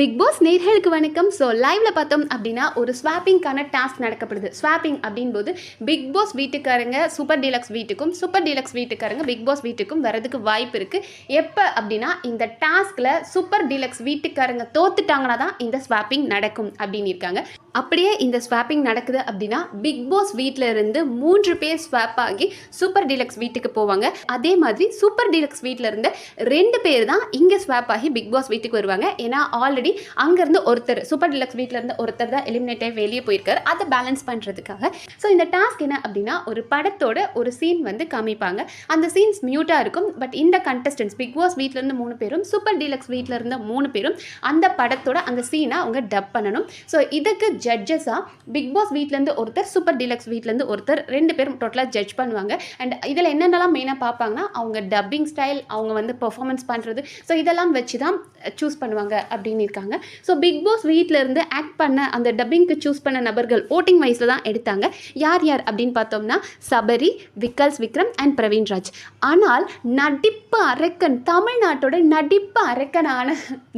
Big pass நேர்களுக்கு வணக்கம். So லைவ்ல பார்த்தோம் அப்படின்னா ஒரு ஸ்வாப்பிங்கான டாஸ்க் நடக்கப்படுது. ஸ்வாப்பிங் அப்படின் போது பிக் பாஸ் வீட்டுக்காரங்க சூப்பர் டீலக்ஸ் வீட்டுக்கும் சூப்பர் டீலக்ஸ் வீட்டுக்காரங்க பிக் பாஸ் வீட்டுக்கும் வரதுக்கு வாய்ப்பு இருக்குது எப்போ அப்படின்னா இந்த டாஸ்கில் சூப்பர் டீலக்ஸ் வீட்டுக்காரங்க தோத்துட்டாங்கன்னா தான் இந்த ஸ்வாப்பிங் நடக்கும் அப்படின்னு இருக்காங்க. அப்படியே இந்த ஸ்வாப்பிங் நடக்குது அப்படின்னா பிக் பாஸ் வீட்டில் இருந்து மூன்று பேர் ஸ்வாப் ஆகி சூப்பர் டீலக்ஸ் வீட்டுக்கு போவாங்க. அதே மாதிரி சூப்பர் டீலக்ஸ் வீட்டில் இருந்த ரெண்டு பேர் தான் இங்கே ஸ்வாப் ஆகி பிக் பாஸ் வீட்டுக்கு வருவாங்க. ஏன்னா ஆல்ரெடி அங்கேருந்து ஒருத்தர் சூப்பர் டீலக்ஸ் வீட்டிலேருந்து ஒருத்தர் தான் எலிமினேட் ஆகி வெளியே போயிருக்காரு. அதை பேலன்ஸ் பண்ணுறதுக்காக ஸோ இந்த டாஸ்க் என்ன அப்படின்னா ஒரு படத்தோட ஒரு சீன் வந்து காமிப்பாங்க. அந்த சீன்ஸ் மியூட்டாக இருக்கும். பட் இந்த கண்டஸ்டன்ஸ் பிக் பாஸ் வீட்டிலேருந்து மூணு பேரும் சூப்பர் டீலக்ஸ் வீட்டில் மூணு பேரும் அந்த படத்தோட அந்த சீனை அவங்க டப் பண்ணணும். ஸோ இதுக்கு ஜட்ஜஸாக பிக் பாஸ் வீட்டிலேருந்து ஒருத்தர் சூப்பர் டீலக்ஸ் வீட்டிலேருந்து ஒருத்தர் ரெண்டு பேரும் டோட்டலாக ஜட்ஜ் பண்ணுவாங்க. அண்ட் இதில் என்னென்னலாம் மெயினாக பார்ப்பாங்கன்னா அவங்க டப்பிங் ஸ்டைல் அவங்க வந்து பெர்ஃபார்மன்ஸ் பண்ணுறது ஸோ இதெல்லாம் வச்சு தான் சூஸ் பண்ணுவாங்க அப்படின்னு இருக்காங்க. ஸோ பிக் பாஸ் வீட்டிலேருந்து ஆக்ட் பண்ண அந்த டப்பிங்க்கு சூஸ் பண்ண நபர்கள் ஓட்டிங் வைஸில் தான் எடுத்தாங்க. யார் யார் அப்படின்னு பார்த்தோம்னா சபரி விக்கல்ஸ் விக்ரம் அண்ட் பிரவீன்ராஜ் ஆனால் நடிப்பு அரக்கன் தமிழ்நாட்டோட நடிப்பு அரக்கனான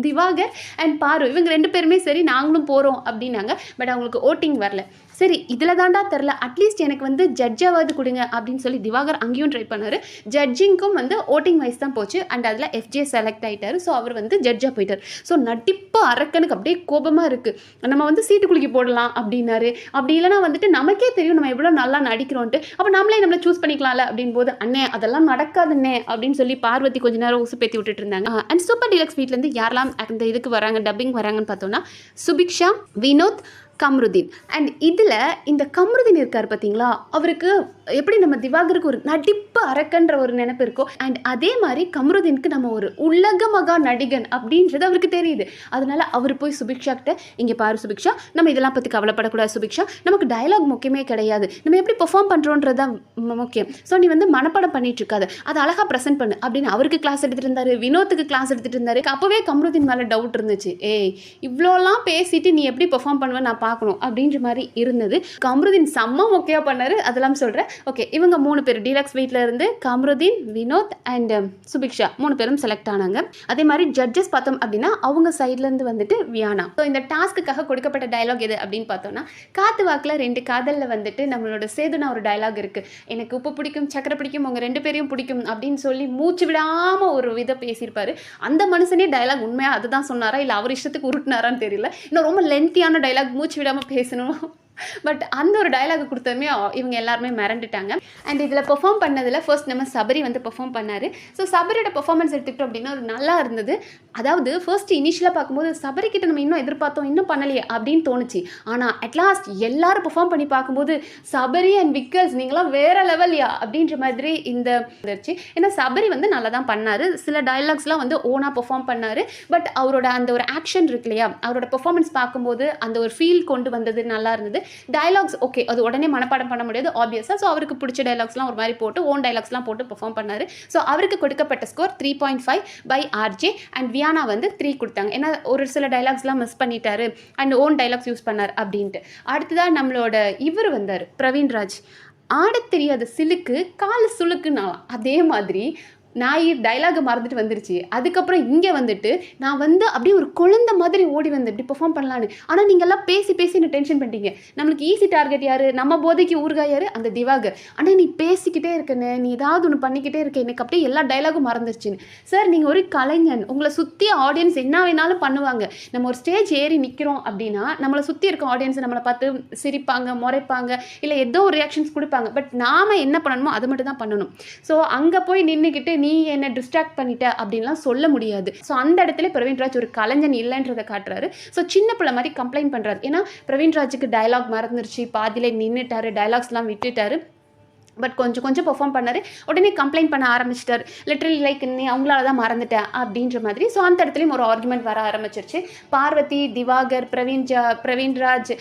திவாகர் அண்ட் பாரு இவங்க ரெண்டு பேருமே சரி நாங்களும் போகிறோம் அப்படின்னாங்க. பட் அவங்களுக்கு ஓட்டிங் வரல. சரி இதில் தாண்டா தெரில அட்லீஸ்ட் எனக்கு வந்து ஜட்ஜாவது கொடுங்க அப்படின்னு சொல்லி திவாகர் அங்கேயும் ட்ரை பண்ணார். ஜட்ஜிங்க்கும் வந்து ஓட்டிங் வைஸ் தான் போச்சு. அண்ட் அதில் எஃப்ஜே செலக்ட் ஆகிட்டார் ஸோ அவர் வந்து ஜட்ஜாக போயிட்டார். ஸோ நட்டிப்பு அரக்கனுக்கு அப்படியே கோபமாக இருக்குது நம்ம வந்து சீட்டு குலுக்கி போடலாம் அப்படின்னாரு. அப்படி இல்லைனா வந்துட்டு நமக்கே தெரியும் நம்ம எவ்வளோ நல்லா நடிக்கிறோன்ட்டு. அப்போ நம்மளே நம்மளை சூஸ் பண்ணிக்கலாம்ல அப்படின் போது அண்ணே அதெல்லாம் நடக்காதுண்ணே அப்படின்னு சொல்லி பார்வதி கொஞ்ச நேரம் உசுப்பேத்தி விட்டுட்டு இருந்தாங்க. அண்ட் சூப்பர் டீலக்ஸ் வீட்லேருந்து யாரெல்லாம் அந்த இதுக்கு வராங்க டப்பிங் வராங்கன்னு பார்த்தோம்னா சுபிக்ஷா வினோத் கம்ருதீன். அண்ட் இதில் இந்த கம்ருதீன் இருக்கார் பார்த்தீங்களா அவருக்கு எப்படி நம்ம திவாகருக்கு ஒரு நடிப்பு அரக்கன்ற ஒரு நினைப்பு இருக்கோ அண்ட் அதே மாதிரி கம்ருதீனுக்கு நம்ம ஒரு உலக மகா நடிகன் அப்படின்றது அவருக்கு தெரியுது. அதனால அவர் போய் சுபிக்ஷா கிட்ட இங்கே பாரு சுபிக்ஷா நம்ம இதெல்லாம் பற்றி கவலைப்படக்கூடாது சுபிக்ஷா நமக்கு டயலாக் முக்கியமே கிடையாது. நம்ம எப்படி பெர்ஃபார்ம் பண்ணுறோன்றது தான் முக்கியம். ஸோ நீ வந்து மனப்பாடம் பண்ணிட்டு இருக்காது அதை அழகாக ப்ரெசென்ட் பண்ணு. அப்படின்னு அவருக்கு கிளாஸ் எடுத்துட்டு இருந்தாரு. வினோத்துக்கு கிளாஸ் எடுத்துட்டு இருந்தாரு. அப்போவே கம்ருதீன் மேலே டவுட் இருந்துச்சு. ஏய் இவ்வளோலாம் பேசிட்டு நீ எப்படி பெர்ஃபார்ம் பண்ணுவேன் நான் பார்க்கணும். அப்படின்ற மாதிரி இருந்தது. கம்ருதீன் செம்ம மொக்கையாக பண்ணாரு. அதெல்லாம் சொல்கிறேன் ஓகே இவங்க மூணு பேர் டீலக்ஸ் வீட்டில் இருந்து கம்ருதீன் வினோத் அண்ட் சுபிக்ஷா மூணு பேரும் செலக்ட் ஆனாங்க. அதே மாதிரி ஜட்ஜஸ் பார்த்தோம் அப்படின்னா அவங்க சைட்லேருந்து வந்துட்டு வியானா ஸோ இந்த டாஸ்க்குக்காக கொடுக்கப்பட்ட டயலாக் எது அப்படின்னு பார்த்தோம்னா காத்து வாக்கில் ரெண்டு காதலில் வந்துட்டு நம்மளோட சேதுனா ஒரு டயலாக் இருக்குது எனக்கு உப்பு பிடிக்கும் சக்கரை பிடிக்கும் அவங்க ரெண்டு பேரையும் பிடிக்கும் அப்படின்னு சொல்லி மூச்சு விடாமல் ஒரு விதை பேசியிருப்பார். அந்த மனுஷனே டயலாக் உண்மையாக அதுதான் சொன்னாரா இல்லை அவர் இஷ்டத்துக்கு உருட்டினாரான்னு தெரியல. இன்னும் ரொம்ப லென்த்தியான டயலாக் மூச்சு விடாமல் பேசணும்? பட் அந்த ஒரு டைலாக் கொடுத்ததுமே இவங்க எல்லாருமே மிரண்டுட்டாங்க அண்ட் இதில் பெர்ஃபார்ம் பண்ணதில் ஃபர்ஸ்ட் நம்ம சபரி வந்து பெர்ஃபார்ம் பண்ணார். ஸோ சபரியோட பெர்ஃபார்மன்ஸ் எடுத்துக்கிட்டோம் அப்படின்னா அது நல்லா இருந்தது. அதாவது ஃபர்ஸ்ட் இனிஷியலாக பார்க்கும்போது சபரி கிட்ட நம்ம இன்னும் எதிர்பார்த்தோம் இன்னும் பண்ணலையே அப்படின்னு தோணுச்சு. ஆனால் அட்லாஸ்ட் எல்லாரும் பெர்ஃபார்ம் பண்ணி பார்க்கும்போது சபரி அண்ட் விக்கல்ஸ் நீங்களாம் வேற லெவல்யா அப்படின்ற மாதிரி இந்த வந்துருச்சு. ஏன்னா சபரி வந்து நல்லா தான் பண்ணார். சில டயலாக்ஸ்லாம் வந்து ஓனாக பெர்ஃபார்ம் பண்ணார். பட் அவரோட அந்த ஒரு ஆக்ஷன் இருக்கு இல்லையா? அவரோட பெர்ஃபார்மன்ஸ் பார்க்கும்போது அந்த ஒரு ஃபீல் கொண்டு வந்தது நல்லா இருந்தது. டயலாக்ஸ் ஓகே அது உடனே மனப்பாடம் பண்ண முடியாது ஆப்வியஸாக ஸோ அவருக்கு பிடிச்ச டயலாக்ஸ்லாம் ஒரு மாதிரி போட்டு ஓன் டயலாக்ஸ்லாம் போட்டு பெர்ஃபார்ம் பண்ணார். ஸோ அவருக்கு கொடுக்கப்பட்ட score three point five by RJ and Viyana வந்து த்ரீ கொடுத்தாங்க. ஏன்னா ஒரு சில டைலாக்ஸ்லாம் மிஸ் பண்ணிட்டாரு அண்ட் ஓன் டயலாக்ஸ் யூஸ் பண்ணார் அப்படின்ட்டு. அடுத்ததாக நம்மளோட இவர் வந்தார் பிரவீன்ராஜ். ஆடத் தெரியாத சிலுக்கு கால் சுளுக்குனாலாம் அதே மாதிரி நாய் டைலாகை மறந்துட்டு வந்துருச்சு. அதுக்கப்புறம் இங்கே வந்துட்டு நான் வந்து அப்படியே ஒரு குழந்தை மாதிரி ஓடி வந்து இப்படி பெர்ஃபார்ம் பண்ணலான்னு ஆனால் நீங்கள்லாம் பேசி பேசி என்ன டென்ஷன் பண்ணிட்டீங்க? நம்மளுக்கு ஈஸி டார்கெட் யார்? நம்ம போதைக்கு ஊறுகாய் யார்? அந்த திவாகர். ஆனால் நீ பேசிக்கிட்டே இருக்கனே. நீ ஏதாவது ஒன்று பண்ணிக்கிட்டே இருக்க. எனக்கு அப்படியே எல்லா டைலாகும் மறந்துருச்சுன்னு. சார் நீங்கள் ஒரு கலைஞன். உங்களை சுற்றி ஆடியன்ஸ் என்ன வேணாலும் பண்ணுவாங்க. நம்ம ஒரு ஸ்டேஜ் ஏறி நிற்கிறோம் அப்படின்னா நம்மளை சுற்றி இருக்க ஆடியன்ஸ் நம்மளை பார்த்து சிரிப்பாங்க முறைப்பாங்க இல்லை ஏதோ ஒரு ரியாக்ஷன்ஸ் கொடுப்பாங்க. பட் நாம் என்ன பண்ணணுமோ அது மட்டும் தான் பண்ணணும். ஸோ அங்கே போய் நின்றுக்கிட்டு நீ என்னை டிஸ்ட்ராக்ட் பண்ணிட்ட அப்படின்லாம் சொல்ல முடியாது. ஸோ அந்த இடத்துல பிரவீன்ராஜ் ஒரு கலைஞன் இல்லைன்றதை காட்டுறாரு. ஸோ சின்ன பிள்ளை மாதிரி கம்ப்ளைண்ட் பண்ணுறாரு ஏன்னா பிரவீன்ராஜுக்கு டயலாக் மறந்துருச்சு. பாதியிலே நின்றுட்டாரு டயலாக்ஸ்லாம் விட்டுட்டாரு. பட் கொஞ்சம் கொஞ்சம் பெர்ஃபார்ம் பண்ணார். உடனே கம்ப்ளைண்ட் பண்ண ஆரம்பிச்சிட்டார். லிட்ரலி லைக் நீ அவங்களால தான் மறந்துட்டேன் அப்படின்ற மாதிரி. ஸோ அந்த இடத்துலையும் ஒரு ஆர்குமெண்ட் வர ஆரம்பிச்சிருச்சு. பார்வதி திவாகர் பிரவீன் ஜா பிரவீன்ராஜ்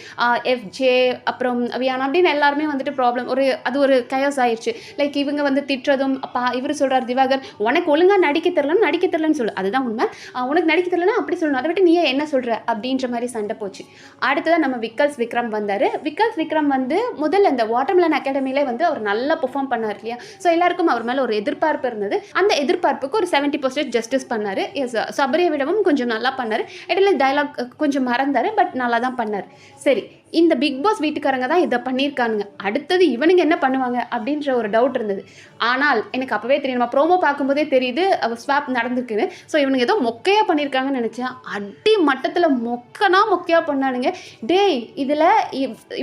எஃப்ஜே அப்புறம் வியானா அப்படின்னு எல்லாருமே வந்துட்டு ப்ராப்ளம் ஒரு அது ஒரு கயஸ் ஆயிடுச்சு லைக் இவங்க வந்து திட்டுறதும் அப்பா இவர் சொல்கிறார் திவாகர் உனக்கு ஒழுங்காக நடிக்க தெரிலன்னு நடிக்க தெரிலன்னு சொல்லு. அதுதான் உண்மை. உனக்கு நடிக்க தெரிலனா அப்படி சொல்லணும் அதை விட்டு நீ என்ன சொல்கிற அப்படின்ற மாதிரி சண்டை போச்சு. அடுத்ததான் நம்ம விக்கல்ஸ் விக்ரம் வந்தார். விக்கல்ஸ் விக்ரம் வந்து முதல்ல இந்த வாட்டர்மெலன் அகாடமியிலே வந்து அவர் நல்ல நல்லா பெர்ஃபார்ம் பண்ணார் இல்லையா? ஸோ எல்லாருக்கும் அவர் மேலே ஒரு எதிர்பார்ப்பு இருந்தது. அந்த எதிர்பார்ப்புக்கு ஒரு செவன்ட்டி பர்சன்டேஜ் ஜஸ்டிஸ் பண்ணார். எஸ் சபரியை விடவும் கொஞ்சம் நல்லா பண்ணார். இடையில டைலாக் கொஞ்சம் மறந்தார் பட் நல்லா தான் பண்ணார். சரி இந்த பிக் பாஸ் வீட்டுக்காரங்க தான் இதை பண்ணியிருக்கானுங்க. அடுத்தது இவனுங்க என்ன பண்ணுவாங்க அப்படின்ற ஒரு டவுட் இருந்தது. ஆனால் எனக்கு அப்போவே தெரியும். நம்ம ப்ரோமோ பார்க்கும்போதே தெரியுது ஸ்வாப் நடந்திருக்குன்னு. ஸோ இவனுங்க ஏதோ மொக்கையாக பண்ணியிருக்காங்கன்னு நினச்சேன். அடி மட்டத்தில் மொக்கனா மொக்கையாக பண்ணானுங்க. டேய் இதில்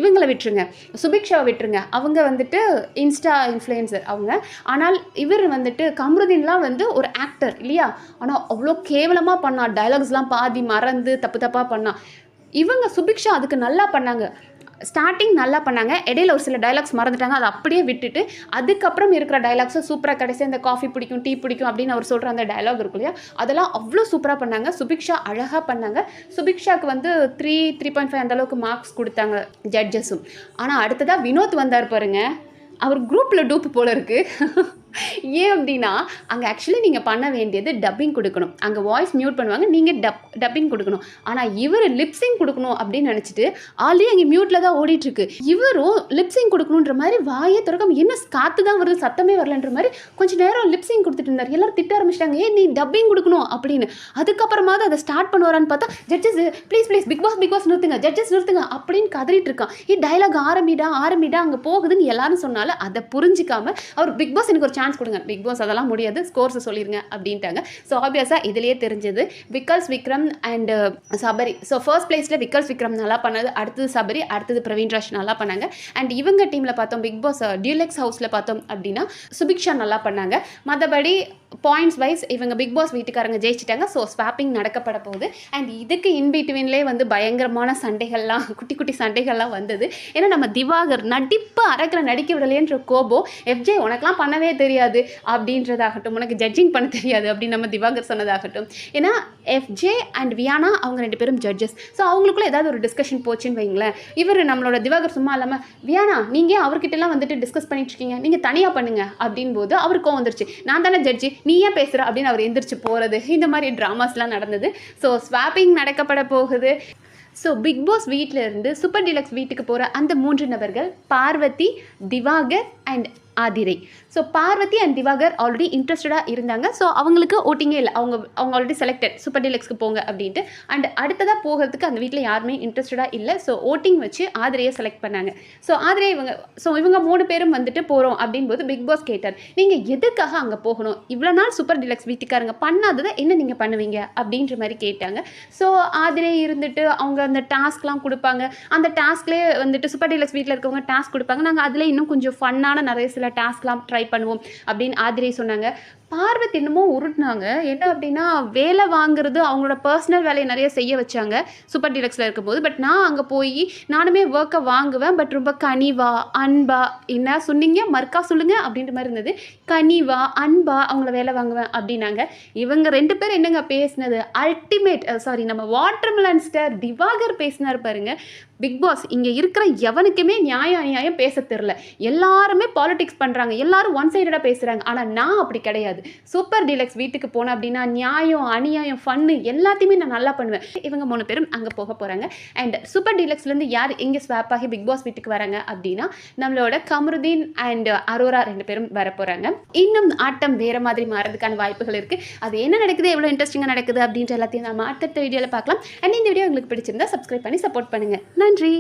இவங்களை விட்டுருங்க. சுபிக்ஷாவை விட்டுருங்க. அவங்க வந்துட்டு இன்ஸ்டா இன்ஃப்ளூயன்சர் அவங்க. ஆனால் இவர் வந்துட்டு கம்ருதீன்லாம் வந்து ஒரு ஆக்டர் இல்லையா? ஆனால் அவ்வளோ கேவலமாக பண்ணான் டைலாக்ஸ்லாம் பாதி மறந்து தப்பு தப்பாக பண்ணான் இவங்க சுபிக்ஷா அதுக்கு நல்லா பண்ணாங்க. ஸ்டார்டிங் நல்லா பண்ணாங்க. இடையில ஒரு சில டைலாக்ஸ் மறந்துட்டாங்க. அதை அப்படியே விட்டுட்டு அதுக்கப்புறம் இருக்கிற டைலாக்ஸை சூப்பராக கடைசி அந்த காஃபி பிடிக்கும் டீ பிடிக்கும் அப்படின்னு அவர் சொல்கிற அந்த டைலாக் இருக்கும் இல்லையா? அதெல்லாம் அவ்வளோ சூப்பராக பண்ணாங்க. சுபிக்ஷா அழகாக பண்ணாங்க. சுபிக்ஷாக்கு வந்து த்ரீ த்ரீ பாயிண்ட் ஃபைவ் அந்தளவுக்கு மார்க்ஸ் கொடுத்தாங்க ஜட்ஜஸும் ஆனால் அடுத்ததாக வினோத் வந்தார் பாருங்க. அவர் குரூப்பில் டூப் போல இருக்குது ஏன் அப்படின்னா அங்கே ஆக்சுவலி நீங்கள் பண்ண வேண்டியது டப்பிங் கொடுக்கணும். அங்கே வாய்ஸ் மியூட் பண்ணுவாங்க நீங்கள் டப் டப்பிங் கொடுக்கணும். ஆனால் இவர் லிப்ஸிங் கொடுக்கணும் அப்படின்னு நினச்சிட்டு ஆல்ரெடி அங்கே மியூட்டில் தான் ஓடிட்டுருக்கு. இவரும் லிப்ஸிங் கொடுக்கணுன்ற மாதிரி வாயை திறக்காம என்ன காற்று தான் வருது சத்தமே வரலன்ற மாதிரி கொஞ்சம் நேரம் லிப்ஸிங் கொடுத்துட்டு இருந்தார். எல்லாரும் திட்ட ஆரம்பிச்சிட்டாங்க ஏன் நீ டப்பிங் கொடுக்கணும் அப்படின்னு. அதுக்கப்புறமா தான் அதை ஸ்டார்ட் பண்ணுவாரான்னு பார்த்தா judges please please Bigg Boss Bigg Boss நிறுத்துங்க ஜட்ஜஸ் நிறுத்துங்க அப்படின்னு கதறிட்டு இருக்கான் ஏ டைலாக் ஆரம்பிடா ஆரம்பிடா அங்கே போகுதுன்னு எல்லாரும் சொன்னாலும் அதை புரிஞ்சிக்காம அவர் பிக் பாஸ் எனக்கு ஒரு சான்ஸ் கொடுங்க. பிக் பாஸ் அதெல்லாம் முடியாது. ஸ்கோர்ஸ் சொல்லிருங்க அப்படின்ட்டாங்க. ஸோ ஆப்வியஸாக இதுலேயே தெரிஞ்சது. Vikkals Vikram and Sabari so first பிளேஸில் விக்கல்ஸ் விக்ரம் நல்லா பண்ணது. அடுத்தது சபரி அடுத்தது பிரவீன் ராஜ் நல்லா பண்ணாங்க. அண்ட் இவங்க டீமில் பார்த்தோம் பிக் பாஸ் டியூலெக்ஸ் ஹவுஸில் பார்த்தோம் அப்படின்னா சுபிக்ஷா நல்லா பண்ணாங்க. மற்றபடி பாயிண்ட்ஸ் வைஸ் இவங்க பிக் பாஸ் வீட்டுக்காரங்க ஜெயிச்சிட்டாங்க. ஸோ ஸ்வாப்பிங் நடக்கப்பட போகுது. அண்ட் இதுக்கு இன்பிட்வீன்லேயே வந்து பயங்கரமான சண்டைகள்லாம் குட்டி குட்டி சண்டைகள்லாம் வந்தது. ஏன்னா நம்ம திவாகர் நடிப்பு அறக்கிற நடிக்க விடலையன்ற கோபம். எஃப்ஜே உனக்கெலாம் பண்ணவே தெரியாது அப்படின்றதாகட்டும் உனக்கு ஜட்ஜிங் பண்ண தெரியாது அப்படின்னு நம்ம திவாகர் சொன்னதாகட்டும். ஏன்னா எஃப்ஜே அண்ட் வியானா அவங்க ரெண்டு பேரும் ஜட்ஜஸ் ஸோ அவங்களுக்குள்ள ஏதாவது ஒரு டிஸ்கஷன் போச்சுன்னு வைங்களேன். இவர் நம்மளோட திவாகர் சும்மா இல்லாமல் வியானா நீங்கள் அவர்கிட்டலாம் வந்துட்டு டிஸ்கஸ் பண்ணிட்டு இருக்கீங்க? நீங்கள் தனியாக பண்ணுங்க. அப்படின் போது அவருக்கும் வந்துருச்சு. நான் தானே ஜட்ஜி நீ ஏன் பேசுகிற அப்படின்னு அவர் எந்திரிச்சு போகிறது இந்த மாதிரி ட்ராமாஸ்லாம் நடந்தது. ஸோ ஸ்வாப்பிங் நடக்கப்பட போகுது. ஸோ பிக் பாஸ் வீட்டில் இருந்து சூப்பர் டீலக்ஸ் வீட்டுக்கு போகிற அந்த மூன்று நபர்கள் Parvathy Diwakar and Aathirai. So Parvathy and Diwakar already இன்ட்ரெஸ்டடாக இருந்தாங்க. ஸோ அவங்களுக்கு ஓட்டிங்கே இல்லை. அவங்க அவங்க ஆல்ரெடி செலக்டட் சூப்பர் டீலக்ஸ்க்கு போங்க அப்படின்ட்டு. அண்ட் அடுத்ததாக போகிறதுக்கு அந்த வீட்டில் யாருமே இன்ட்ரெஸ்டடாக இல்லை. ஸோ ஓட்டிங் வச்சு ஆதிரையை செலக்ட் பண்ணாங்க. ஸோ ஆதிரை இவங்க ஸோ இவங்க மூணு பேரும் வந்துட்டு போகிறோம் அப்படின்போது பிக் பாஸ் கேட்டார் நீங்கள் எதுக்காக அங்கே போகணும்? இவ்வளோ நாள் சூப்பர் டீலக்ஸ் வீட்டுக்காரங்க பண்ணாததை என்ன நீங்கள் பண்ணுவீங்க? அப்படின்ற மாதிரி கேட்டாங்க. ஸோ ஆதிரை இருந்துட்டு அவங்க அந்த டாஸ்க்லாம் கொடுப்பாங்க. அந்த டாஸ்க்லேயே வந்துட்டு சூப்பர் டீலக்ஸ் வீட்டில் இருக்கவங்க டாஸ்க் கொடுப்பாங்க. நாங்கள் அதில் இன்னும் கொஞ்சம் ஃபன்னான நிறைய சில டாஸ்க்லாம் ட்ரை பண்ணுவோம் அப்படின்னு ஆதிரை சொன்னாங்க. பார்வை என்னமோ உருட்டினாங்க. என்ன அப்படின்னா வேலை வாங்குறது அவங்களோட பர்சனல் வேலையை நிறைய செய்ய வச்சாங்க. சூப்பர் டிலக்ஸில் இருக்கும்போது. பட் நான் அங்கே போய் நானுமே ஒர்க்கை வாங்குவேன். பட் ரொம்ப கனிவா அன்பா என்ன சொன்னீங்க? மறுக்கா சொல்லுங்க அப்படின்ற மாதிரி இருந்தது. கனிவா அன்பா அவங்கள வேலை வாங்குவேன் அப்படின்னாங்க. இவங்க ரெண்டு பேரும் என்னங்க பேசினது? அல்டிமேட் சாரி நம்ம வாட்டர்மெலன் ஸ்டார் திவாகர் பேசினார் பாருங்க. பிக் பாஸ் இங்கே இருக்கிற எவனுக்குமே நியாயம் அநியாயம் பேச தெரில எல்லாருமே பாலிடிக்ஸ் பண்ணுறாங்க எல்லாரும் ஒன் சைடடாக பேசுகிறாங்க ஆனால் நான் அப்படி கிடையாது. சூப்பர் டீலக்ஸ் வீட்டுக்கு போனேன் அப்படின்னா நியாயம் அநியாயம் ஃபன்னு எல்லாத்தையுமே நான் நல்லா பண்ணுவேன். இவங்க மூணு பேரும் அங்கே போக போகிறாங்க அண்ட் சூப்பர் டீலக்ஸ்லேருந்து யார் எங்கே ஸ்வாப் ஆகி பிக் பாஸ் வீட்டுக்கு வராங்க அப்படின்னா நம்மளோட கமருதீன் அண்ட் அரோரா ரெண்டு பேரும் வர போகிறாங்க இன்னும் ஆட்டம் வேறு மாதிரி மாறதுக்கான வாய்ப்புகள் இருக்குது அது என்ன நடக்குது? எவ்வளோ இன்ட்ரெஸ்டிங்காக நடக்குது அப்படின்ற எல்லாத்தையும் நம்ம அடுத்த வீடியோவில் பார்க்கலாம். அண்ட் இந்த வீடியோ உங்களுக்கு பிடிச்சிருந்தா சப்ஸ்கிரைப் பண்ணி சப்போர்ட் பண்ணுங்கள் நன்றி!